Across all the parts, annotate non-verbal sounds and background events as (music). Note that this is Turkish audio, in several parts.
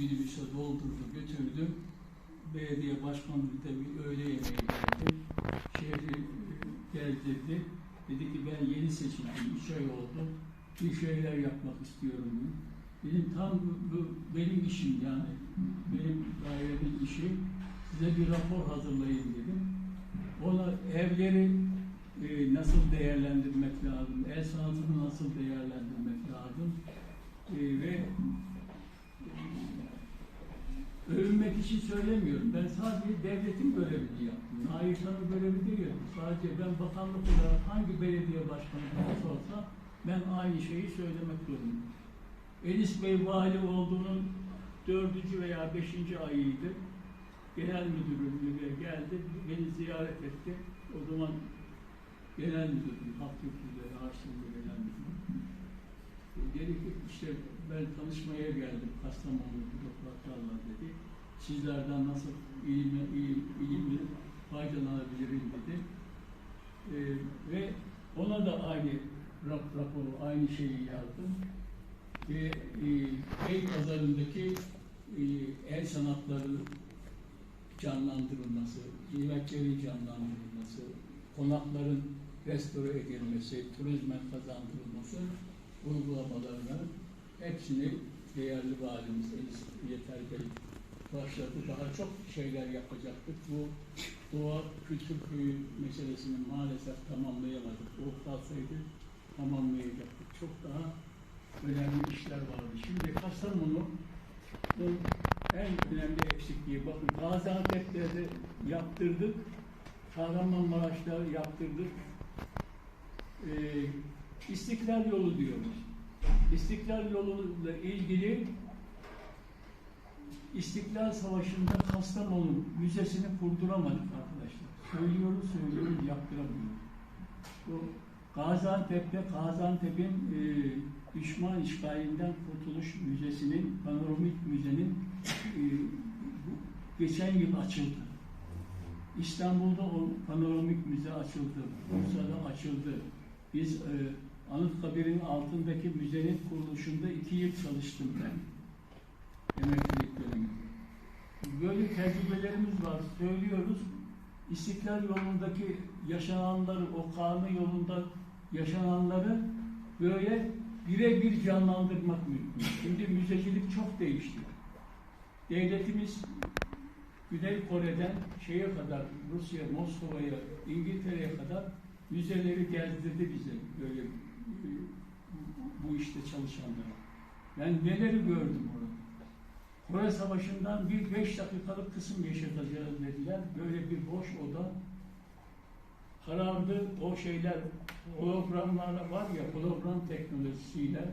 minibüse doldurdu, götürdü. Belediye başkanı da bir öğle yemeği geldi. Şehri e, gezdirdi. Dedi ki ben yeni seçildim, üç ay oldu. Bir şeyler yapmak istiyorum. dedi. Dedim tam bu, bu benim işim yani. Benim dairemin işi. Size bir rapor hazırlayın dedim. Ona evleri e, nasıl değerlendirmek lazım, el sanatını nasıl değerlendirmek lazım e, ve övünmek için söylemiyorum. Ben sadece devletin görevini yaptım. Nail görevi değil. Sadece ben bakanlık olarak hangi belediye başkanı olursa olsa ben aynı şeyi söylemek zorundayım. Enis Bey vali olduğunun dördüncü veya beşinci ayıydı. Genel müdürlüğe geldi, beni ziyaret etti. O zaman genel müdürüm, halk kültürleri, arşivinde genel müdürüm. Ki işte ben tanışmaya geldim Kastamonu bürokratlarla dedi. Sizlerden nasıl ilim, ilim, ilimle faydalanabilirim dedi. E, ve ona da aynı rap, raporu, aynı şeyi yazdım. Ve e, Bey pazarındaki e, el sanatları canlandırılması, yemeklerin canlandırılması, konakların restore edilmesi, turizme kazandırılması uygulamalarına hepsini değerli valimiz Elis Yeter Bey başladı. Daha çok şeyler yapacaktık. Bu doğa kültür köyü meselesini maalesef tamamlayamadık. O kalsaydı tamamlayacaktık. Çok daha önemli işler vardı. Şimdi Kastamonu'nun en önemli eksikliği, bakın Gaziantep'te de yaptırdık, Kahramanmaraş'ta yaptırdık. Ee, İstiklal yolu diyoruz. İstiklal yoluyla ilgili İstiklal Savaşı'nda Kastamonu Müzesi'ni kurduramadık arkadaşlar. Söylüyoruz, söylüyoruz, yaptıramıyoruz. Bu Gaziantep'te Gaziantep'in e, düşman işgalinden kurtuluş müzesinin, panoramik müzenin e, bu- geçen yıl açıldı. İstanbul'da o panoramik müze açıldı. Bursa'da açıldı. Biz e, Anıtkabir'in altındaki müzenin kuruluşunda iki yıl çalıştım ben. Emeklilik döneminde. Böyle tecrübelerimiz var, söylüyoruz. İstiklal yolundaki yaşananları, o kanun yolunda yaşananları böyle birebir canlandırmak mümkün. Şimdi müzecilik çok değişti. Devletimiz Güney Kore'den şeye kadar, Rusya, Moskova'ya, İngiltere'ye kadar müzeleri gezdirdi bize böyle bu işte çalışanlara. Ben neleri gördüm orada. Kore Savaşı'ndan bir beş dakikalık kısım yaşatacağız dediler. Böyle bir boş oda karardı. O şeyler hologramlar var ya hologram teknolojisiyle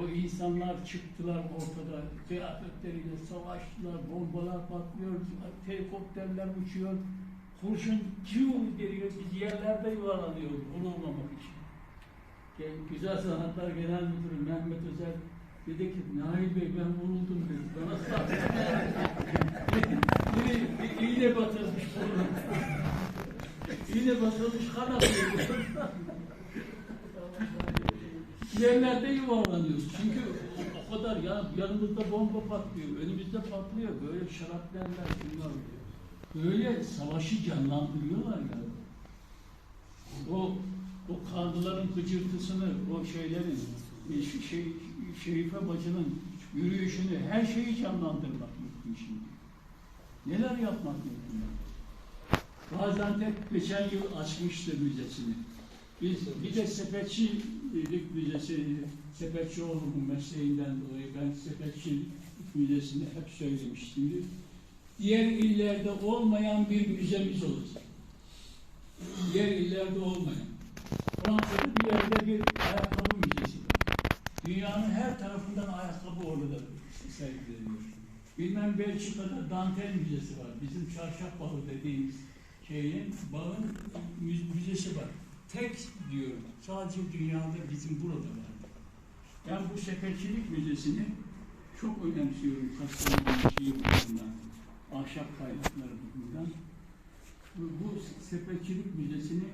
o insanlar çıktılar ortada kıyafetleriyle savaştılar, bombalar patlıyor, helikopterler uçuyor, kurşun çiğ geliyor, biz yerlerde yuvarlanıyoruz vurulmamak için. Güzel Sanatlar Genel Müdürü Mehmet Özel dedi ki Nail Bey ben vuruldum dedi. Bana bir iğne batırmış. İğne batırmış kan akıyor. Yerlerde yuvarlanıyoruz. Çünkü o, kadar ya yanımızda bomba patlıyor, önümüzde patlıyor. Böyle şaraplerler bunlar. Böyle savaşı canlandırıyorlar ya. O o kandıların gıcırtısını, o şeylerin, e, şey, şey, Şerife bacının yürüyüşünü, her şeyi canlandırmak mümkün şimdi. Neler yapmak mümkün? Gaziantep geçen yıl açmıştı müzesini. Biz bir de sepetçilik müzesi, sepetçi olduğum mesleğinden dolayı ben sepetçilik müzesini hep söylemiştim. Diğer illerde olmayan bir müzemiz olacak. Diğer illerde olmayan. Fransa'da bir yerde bir ayakkabı müzesi var. Dünyanın her tarafından ayakkabı orada sergileniyor. Bilmem Belçika'da dantel müzesi var. Bizim çarşaf bağı dediğimiz şeyin, bağın mü- müzesi var. Tek diyorum. Sadece dünyada bizim burada var. Ben bu sepetçilik müzesini çok önemsiyorum Kastamonu şeyi bakımından. Ahşap kaynakları bakımından. Bu, bu sepetçilik müzesini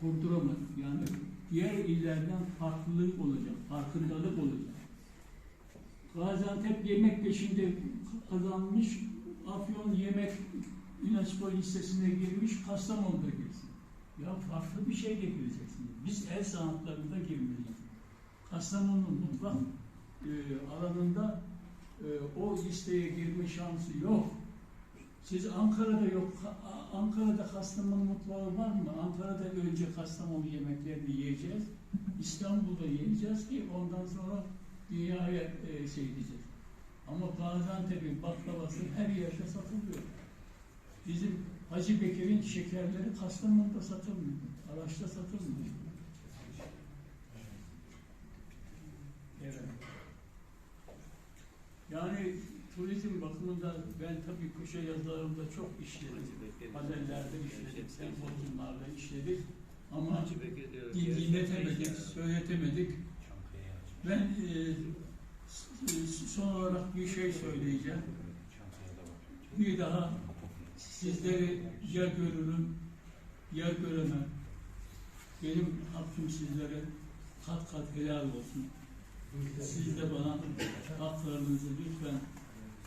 kurduramadık. Yani diğer illerden farklılık olacak, farkındalık olacak. Gaziantep yemek peşinde kazanmış. Afyon yemek UNESCO listesine girmiş. Kastamonu'da girsin. Ya farklı bir şeyle gireceksiniz. Biz el sanatlarında girmeliyiz. Kastamonu mutfak e, alanında e, o listeye girme şansı yok. Siz Ankara'da yok. Ankara'da Kastamonu mutfağı var mı? Ankara'da önce Kastamonu yemeklerini yiyeceğiz. (laughs) İstanbul'da yiyeceğiz ki ondan sonra dünyaya e, şey diyeceğiz. Ama Gaziantep'in baklavası her yerde satılıyor. Bizim Hacı Bekir'in şekerleri Kastamonu'da satılmıyor. Araçta satılmıyor. Evet. Yani turizm bakımında ben tabii köşe yazılarımda çok işledim. Panellerde işledik, sempozyumlarda işledik. Ama dinletemedik, söyletemedik. Ben e, son olarak bir şey söyleyeceğim. Bir daha sizleri ya görürüm ya göremem. Benim hakkım sizlere kat kat helal olsun. Siz de bana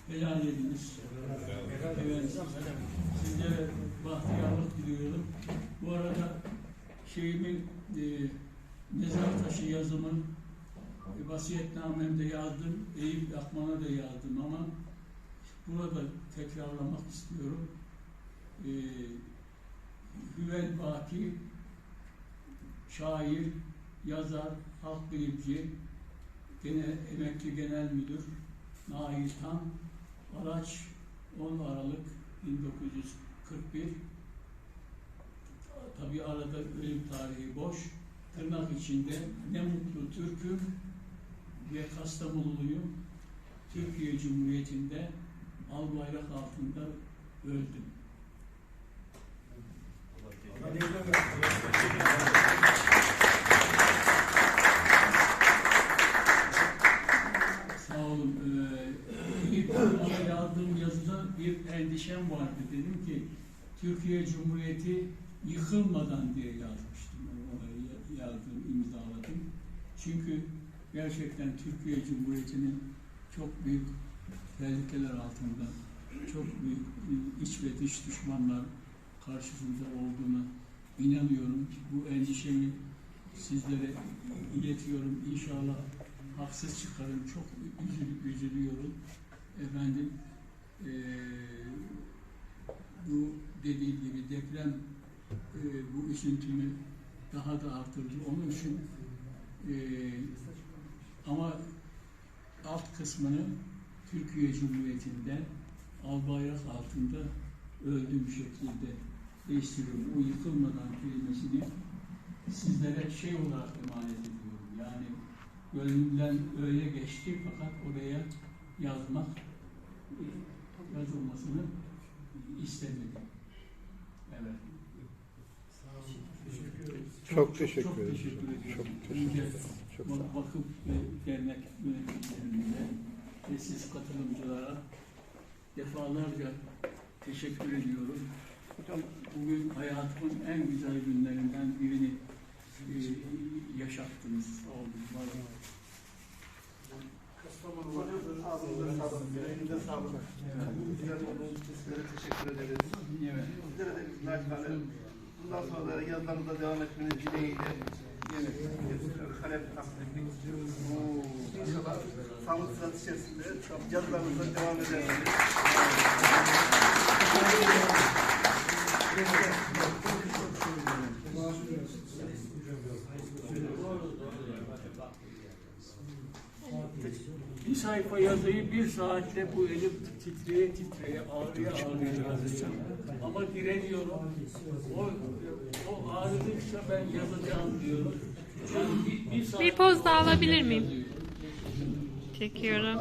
helal ediniz. Evet, sizlere bahtiyarlık diliyorum. Bu arada şeyimin e, mezar taşı yazımın e, vasiyetnamemde yazdım, Eyüp Akman'a da yazdım ama burada tekrarlamak istiyorum. E, Hüvel Baki, şair, yazar, halk bilimci, gene emekli genel müdür, Nail Tan, Araç 10 Aralık 1941. Tabi arada ölüm tarihi boş. Tırnak içinde ne mutlu Türk'üm ve Kastamonuluyum. Türkiye Cumhuriyeti'nde al bayrak altında öldüm. Sağ olun. Ee, ilk bana yazdığım yazıda bir endişem ki Türkiye Cumhuriyeti yıkılmadan diye yazmıştım. Ona ya- yazdım, imzaladım. Çünkü gerçekten Türkiye Cumhuriyeti'nin çok büyük tehlikeler altında, çok büyük iç ve dış düşmanlar karşısında olduğuna inanıyorum. Bu endişemi sizlere iletiyorum. İnşallah haksız çıkarım. Çok üzül- üzülüyorum. Efendim eee, bu dediğim gibi deprem eee, bu üzüntümü daha da artırdı. Onun için eee, ama alt kısmını Türkiye Cumhuriyeti'nde al bayrak altında öldüğüm şeklinde değiştiriyorum. O yıkılmadan kelimesini sizlere şey olarak emanet ediyorum. Yani gönlümden öyle geçti fakat oraya yazmak e, yazılmasını istemedim. Evet. Çok teşekkür çok ederim. teşekkür ediyorum. Çok teşekkür ederim. Çok sağ olun. vakıf ve dernek yöneticilerimize ve siz katılımcılara defalarca teşekkür ediyorum. Bugün hayatımın en güzel günlerinden birini e, yaşattınız. Sağ olun. var olun. Ağzınıza sağlık, yüreğinize sağlık. Güzel olduğunuz için sizlere teşekkür ederiz. Sizlere de biz naçizane bundan sonra da yazılarınıza devam etmeniz dileğiyle kalem takdim İnşallah sağlık sıhhat içerisinde yazılarınıza devam edersiniz. Bir sayfa yazıyı bir saatte bu elim titreye titreye ağrıya ağrıya yazacağım. Ama direniyorum. O, o ağrıdıkça ben yazacağım diyorum. Yani bir, bir, Bir poz daha alabilir miyim? Çekiyorum.